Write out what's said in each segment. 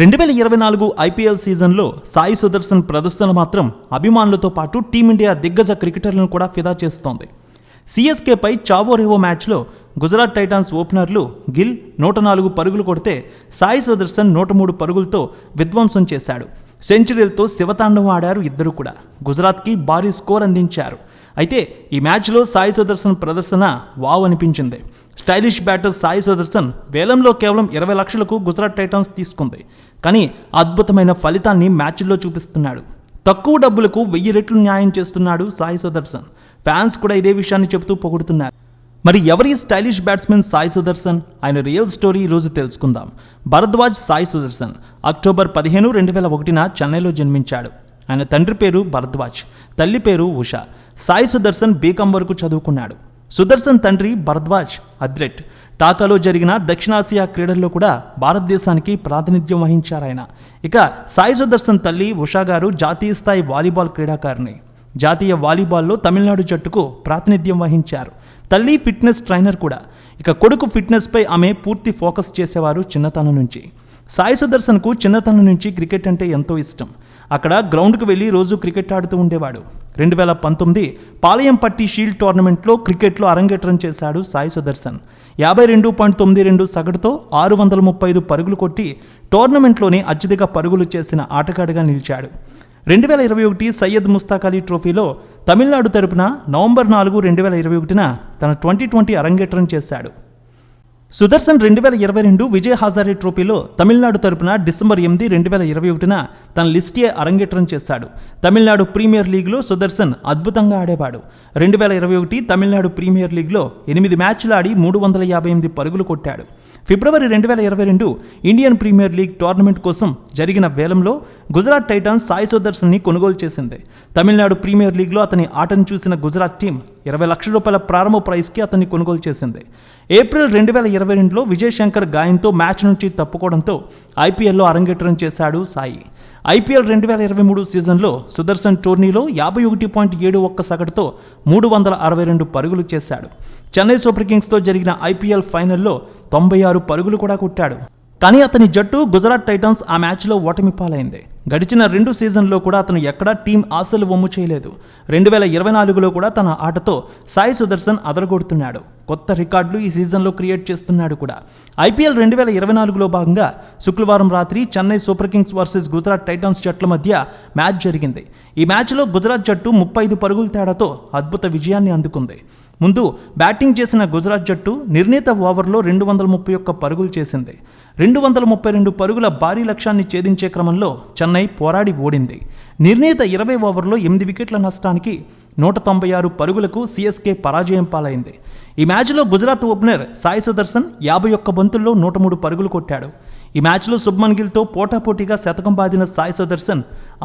రెండు వేల ఇరవై నాలుగు ఐపీఎల్ సీజన్లో సాయి సుదర్శన్ ప్రదర్శన మాత్రం అభిమానులతో పాటు టీమిండియా దిగ్గజ క్రికెటర్లను కూడా ఫిదా చేస్తోంది. సిఎస్కేపై చావో రేవో మ్యాచ్లో గుజరాత్ టైటాన్స్ ఓపెనర్లు గిల్ నూట నాలుగు పరుగులు కొడితే సాయి సుదర్శన్ నూట మూడు పరుగులతో విధ్వంసం చేశాడు. సెంచరీలతో శివతాండం ఆడారు ఇద్దరు కూడా. గుజరాత్కి భారీ స్కోర్ అందించారు. అయితే ఈ మ్యాచ్లో సాయి సుదర్శన్ ప్రదర్శన వావ్ అనిపించింది. స్టైలిష్ బ్యాటర్ సాయి సుదర్శన్ వేలంలో కేవలం ఇరవై లక్షలకు గుజరాత్ టైటన్స్ తీసుకుంది. కానీ అద్భుతమైన ఫలితాన్ని మ్యాచ్ల్లో చూపిస్తున్నాడు. తక్కువ డబ్బులకు వెయ్యి రెట్లు న్యాయం చేస్తున్నాడు సాయి సుదర్శన్. ఫ్యాన్స్ కూడా ఇదే విషయాన్ని చెబుతూ పొగుడుతున్నారు. మరి ఎవరి స్టైలిష్ బ్యాట్స్మెన్ సాయి సుదర్శన్? ఆయన రియల్ స్టోరీ ఈరోజు తెలుసుకుందాం. భరద్వాజ్ సాయి సుదర్శన్ అక్టోబర్ పదిహేను రెండు వేల ఒకటిన చెన్నైలో జన్మించాడు. ఆయన తండ్రి పేరు భరద్వాజ్ తల్లి పేరు ఉషా. సాయి సుదర్శన్ బీకాం వరకు చదువుకున్నాడు. సుదర్శన్ తండ్రి భరద్వాజ్ అథ్లెట్ టాకాలో జరిగిన దక్షిణాసియా క్రీడల్లో కూడా భారతదేశానికి ప్రాతినిధ్యం వహించారాయన ఇక సాయి సుదర్శన్ తల్లి ఉషా గారు జాతీయ స్థాయి వాలీబాల్ క్రీడాకారిణి. జాతీయ వాలీబాల్లో తమిళనాడు జట్టుకు ప్రాతినిధ్యం వహించారు. తల్లి ఫిట్నెస్ ట్రైనర్ కూడా. ఇక కొడుకు ఫిట్నెస్పై ఆమె పూర్తి ఫోకస్ చేసేవారు చిన్నతనం నుంచి. సాయి సుదర్శన్కు చిన్నతనం నుంచి క్రికెట్ అంటే ఎంతో ఇష్టం. అక్కడ గ్రౌండ్కి వెళ్ళి రోజు క్రికెట్ ఆడుతూ ఉండేవాడు. రెండు వేల పంతొమ్మిది పాలయంపట్టి షీల్డ్ టోర్నమెంట్లో క్రికెట్లో అరంగేట్రం చేశాడు సాయి సుదర్శన్. యాభై రెండు పాయింట్ తొమ్మిది రెండు సగటుతో ఆరు వందల ముప్పై ఐదు పరుగులు కొట్టి టోర్నమెంట్లోనే అత్యధిక పరుగులు చేసిన ఆటగాడిగా నిలిచాడు. రెండు వేల ఇరవై ఒకటి సయ్యద్ ముస్తాక్ అలీ ట్రోఫీలో తమిళనాడు తరపున నవంబర్ నాలుగు రెండు వేల ఇరవై ఒకటిన తన ట్వంటీ ట్వంటీ అరంగేట్రం చేశాడు. సుదర్శన్ రెండు వేల ఇరవై రెండు విజయ్ హజారే ట్రోఫీలో తమిళనాడు తరపున డిసెంబర్ ఎనిమిది రెండు వేల ఇరవై ఒకటిన తన లిస్టియే అరంగేట్రం చేశాడు. తమిళనాడు ప్రీమియర్ లీగ్లో సుదర్శన్ అద్భుతంగా ఆడేవాడు. రెండు వేల ఇరవై ఒకటి తమిళనాడు ప్రీమియర్ లీగ్లో ఎనిమిది మ్యాచ్లు ఆడి మూడు వందల యాభై ఎనిమిది పరుగులు కొట్టాడు. ఫిబ్రవరి రెండు వేల ఇరవై రెండు ఇండియన్ ప్రీమియర్ లీగ్ టోర్నమెంట్ కోసం జరిగిన వేలంలో గుజరాత్ టైటాన్స్ సాయి సుదర్శన్ని కొనుగోలు చేసింది. తమిళనాడు ప్రీమియర్ లీగ్లో అతని ఆటను చూసిన గుజరాత్ టీం ఇరవై లక్షల రూపాయల ప్రారంభ ప్రైస్కి అతన్ని కొనుగోలు చేసింది. ఏప్రిల్ రెండు వేల ఇరవై రెండులో విజయ్ శంకర్ గాయంతో మ్యాచ్ నుంచి తప్పుకోవడంతో ఐపీఎల్లో అరంగేట్రం చేశాడు సాయి. ఐపీఎల్ రెండు వేల ఇరవై మూడు సీజన్లో సుదర్శన్ టోర్నీలో యాభై ఒకటి పాయింట్ ఏడు ఒక్క సగటుతో మూడు వందల అరవై రెండు పరుగులు చేశాడు. చెన్నై సూపర్ కింగ్స్తో జరిగిన ఐపీఎల్ ఫైనల్లో తొంభై ఆరు పరుగులు కూడా కొట్టాడు. కానీ అతని జట్టు గుజరాత్ టైటన్స్ ఆ మ్యాచ్లో ఓటమి పాలైంది గడిచిన రెండు సీజన్లో కూడా అతను ఎక్కడా టీం ఆశలు వమ్ము చేయలేదు. రెండు వేల ఇరవై నాలుగులో కూడా తన ఆటతో సాయి సుదర్శన్ అదరగొడుతున్నాడు. కొత్త రికార్డులు ఈ సీజన్లో క్రియేట్ చేస్తున్నాడు కూడా. ఐపీఎల్ రెండు వేల ఇరవై నాలుగులో భాగంగా శుక్రవారం రాత్రి Chennai Super Kings versus Gujarat Titans జట్ల మధ్య మ్యాచ్ జరిగింది. ఈ మ్యాచ్లో గుజరాత్ జట్టు ముప్పై ఐదు పరుగుల తేడాతో అద్భుత విజయాన్ని అందుకుంది. ముందు బ్యాటింగ్ చేసిన గుజరాత్ జట్టు నిర్ణీత ఓవర్లో రెండు వందల ముప్పై ఒక్క పరుగులు చేసింది. రెండు వందల ముప్పై రెండు పరుగుల భారీ లక్ష్యాన్ని ఛేదించే క్రమంలో చెన్నై పోరాడి ఓడింది. నిర్ణీత ఇరవై ఓవర్లో ఎనిమిది వికెట్ల నష్టానికి నూట తొంభై ఆరు పరుగులకు సిఎస్కే పరాజయం పాలైంది. ఈ మ్యాచ్లో గుజరాత్ ఓపెనర్ సాయి సుదర్శన్ యాభై ఒక్క బంతుల్లో నూట మూడు పరుగులు కొట్టాడు. ఈ మ్యాచ్లో శుభ్మన్ గిల్తో పోటాపోటీగా శతకం బాదిన సాయి సుదర్శన్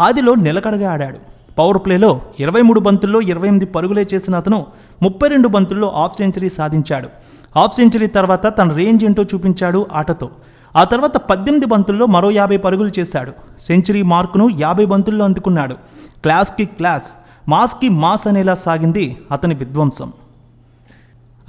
ఆదిలో నిలకడగా ఆడాడు. పవర్ ప్లేలో ఇరవై మూడు బంతుల్లో ఇరవై ఎనిమిది పరుగులే చేసిన అతను ముప్పై రెండు బంతుల్లో హాఫ్ సెంచరీ సాధించాడు. హాఫ్ సెంచరీ తర్వాత తన రేంజ్ ఏంటో చూపించాడు ఆటతో. ఆ తర్వాత పద్దెనిమిది బంతుల్లో మరో యాభై పరుగులు చేశాడు. సెంచరీ మార్కును యాభై బంతుల్లో అందుకున్నాడు. క్లాస్కి క్లాస్ మాస్కి మాస్ అనేలా సాగింది అతని విధ్వంసం.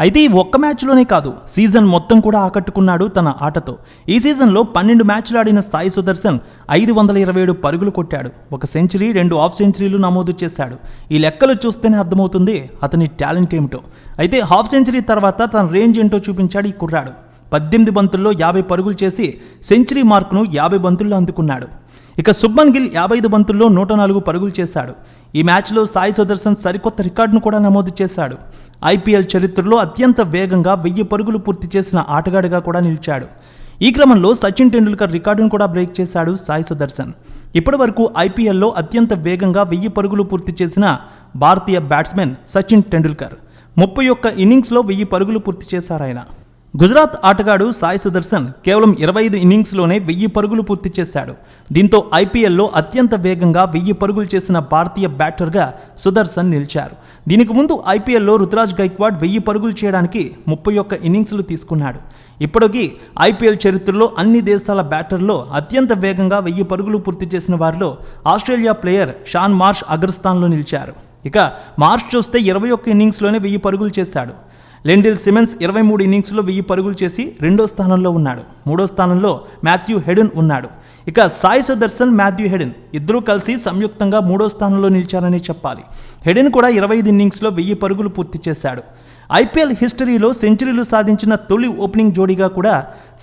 అయితే ఈ ఒక్క మ్యాచ్లోనే కాదు సీజన్ మొత్తం కూడా ఆకట్టుకున్నాడు తన ఆటతో. ఈ సీజన్లో పన్నెండు మ్యాచ్లు ఆడిన సాయి సుదర్శన్ ఐదు వందల ఇరవై ఏడు పరుగులు కొట్టాడు. ఒక సెంచరీ రెండు హాఫ్ సెంచరీలు నమోదు చేశాడు. ఈ లెక్కలు చూస్తేనే అర్థమవుతుంది అతని టాలెంట్ ఏమిటో. అయితే హాఫ్ సెంచరీ తర్వాత తన రేంజ్ ఏంటో చూపించాడు ఈ కుర్రాడు. పద్దెనిమిది బంతుల్లో యాభై పరుగులు చేసి సెంచరీ మార్కును యాభై బంతుల్లో అందుకున్నాడు. ఇక శుభ్మన్ గిల్ యాభై ఐదు బంతుల్లో నూట నాలుగు పరుగులు చేశాడు. ఈ మ్యాచ్లో సాయి సుదర్శన్ సరికొత్త రికార్డును కూడా నమోదు చేశాడు. ఐపీఎల్ చరిత్రలో అత్యంత వేగంగా వెయ్యి పరుగులు పూర్తి చేసిన ఆటగాడిగా కూడా నిలిచాడు. ఈ క్రమంలో సచిన్ టెండూల్కర్ రికార్డును కూడా బ్రేక్ చేశాడు సాయి సుదర్శన్. ఇప్పటి వరకు ఐపీఎల్లో అత్యంత వేగంగా వెయ్యి పరుగులు పూర్తి చేసిన భారతీయ బ్యాట్స్మెన్ సచిన్ టెండూల్కర్. ముప్పై ఒక్క ఇన్నింగ్స్లో వెయ్యి పరుగులు పూర్తి చేశారు ఆయన గుజరాత్ ఆటగాడు సాయి సుదర్శన్ కేవలం ఇరవై ఐదు ఇన్నింగ్స్లోనే వెయ్యి పరుగులు పూర్తి చేశాడు. దీంతో ఐపీఎల్లో అత్యంత వేగంగా వెయ్యి పరుగులు చేసిన భారతీయ బ్యాటర్గా సుదర్శన్ నిలిచారు. దీనికి ముందు ఐపీఎల్లో రుతురాజ్ గైక్వాడ్ వెయ్యి పరుగులు చేయడానికి ముప్పై ఒక్క ఇన్నింగ్స్లు తీసుకున్నాడు. ఇప్పటికీ ఐపీఎల్ చరిత్రలో అన్ని దేశాల బ్యాటర్లో అత్యంత వేగంగా వెయ్యి పరుగులు పూర్తి చేసిన వారిలో ఆస్ట్రేలియా ప్లేయర్ షాన్ మార్ష్ అగ్రస్థాన్లో నిలిచారు. ఇక మార్ష్ చూస్తే ఇరవై ఒక్క ఇన్నింగ్స్లోనే వెయ్యి పరుగులు చేశాడు. లెండిల్ సిమెన్స్ ఇరవై మూడు ఇన్నింగ్స్లో వెయ్యి పరుగులు చేసి రెండో స్థానంలో ఉన్నాడు. మూడో స్థానంలో మాథ్యూ హెడెన్ ఉన్నాడు. ఇక సాయి సుదర్శన్ మాథ్యూ హెడెన్ ఇద్దరూ కలిసి సంయుక్తంగా మూడో స్థానంలో నిలిచారని చెప్పాలి. హెడెన్ కూడా ఇరవై ఐదు ఇన్నింగ్స్లో వెయ్యి పరుగులు పూర్తి చేశాడు. ఐపీఎల్ హిస్టరీలో సెంచరీలు సాధించిన తొలి ఓపెనింగ్ జోడీగా కూడా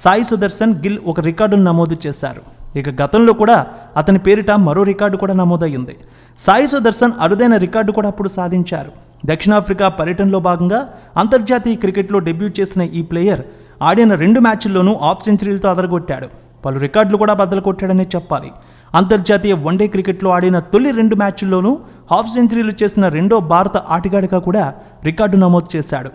సాయి సుదర్శన్ గిల్ ఒక రికార్డును నమోదు చేశారు. ఇక గతంలో కూడా అతని పేరిట మరో రికార్డు కూడా నమోదయ్యింది. సాయి సుదర్శన్ అరుదైన రికార్డు కూడా అప్పుడు సాధించారు. దక్షిణాఫ్రికా పర్యటనలో భాగంగా అంతర్జాతీయ క్రికెట్లో డెబ్యూ చేసిన ఈ ప్లేయర్ ఆడిన రెండు మ్యాచ్ల్లోనూ ఆఫ్ సెంచరీలతో అదరగొట్టాడు. పలు రికార్డులు కూడా బద్దలు కొట్టాడనే చెప్పాలి. అంతర్జాతీయ వన్డే క్రికెట్లో ఆడిన తొలి రెండు మ్యాచ్ల్లోనూ హాఫ్ సెంచరీలు చేసిన రెండో భారత ఆటగాడిగా కూడా రికార్డు నమోదు చేశాడు.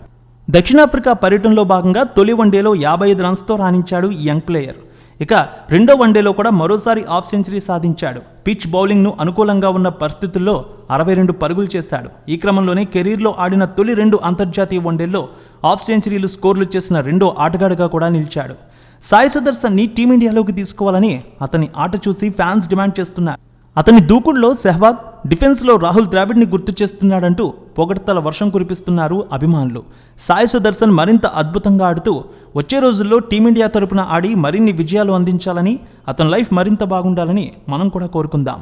దక్షిణాఫ్రికా పర్యటనలో భాగంగా తొలి వన్డేలో యాభై ఐదు రన్స్తో రాణించాడు ఈ యంగ్ ప్లేయర్. ఇక రెండో వన్డేలో కూడా మరోసారి హాఫ్ సెంచరీ సాధించాడు. పిచ్ బౌలింగ్ను అనుకూలంగా ఉన్న పరిస్థితుల్లో అరవై రెండు పరుగులు చేశాడు. ఈ క్రమంలోనే కెరీర్లో ఆడిన తొలి రెండు అంతర్జాతీయ వన్డేల్లో హాఫ్ సెంచరీలు స్కోర్లు చేసిన రెండో ఆటగాడిగా కూడా నిలిచాడు. సాయి సుదర్శన్ని టీమిండియాలోకి తీసుకోవాలని అతని ఆట చూసి ఫ్యాన్స్ డిమాండ్ చేస్తున్నారు. అతని దూకుడులో సెహ్వాగ్ డిఫెన్స్లో రాహుల్ ద్రావిడ్ని గుర్తు చేస్తున్నాడంటూ పొగడ్తల వర్షం కురిపిస్తున్నారు అభిమానులు. సాయి సుదర్శన్ మరింత అద్భుతంగా ఆడుతూ వచ్చే రోజుల్లో టీమిండియా తరపున ఆడి మరిన్ని విజయాలు అందించాలని అతని లైఫ్ మరింత బాగుండాలని మనం కూడా కోరుకుందాం.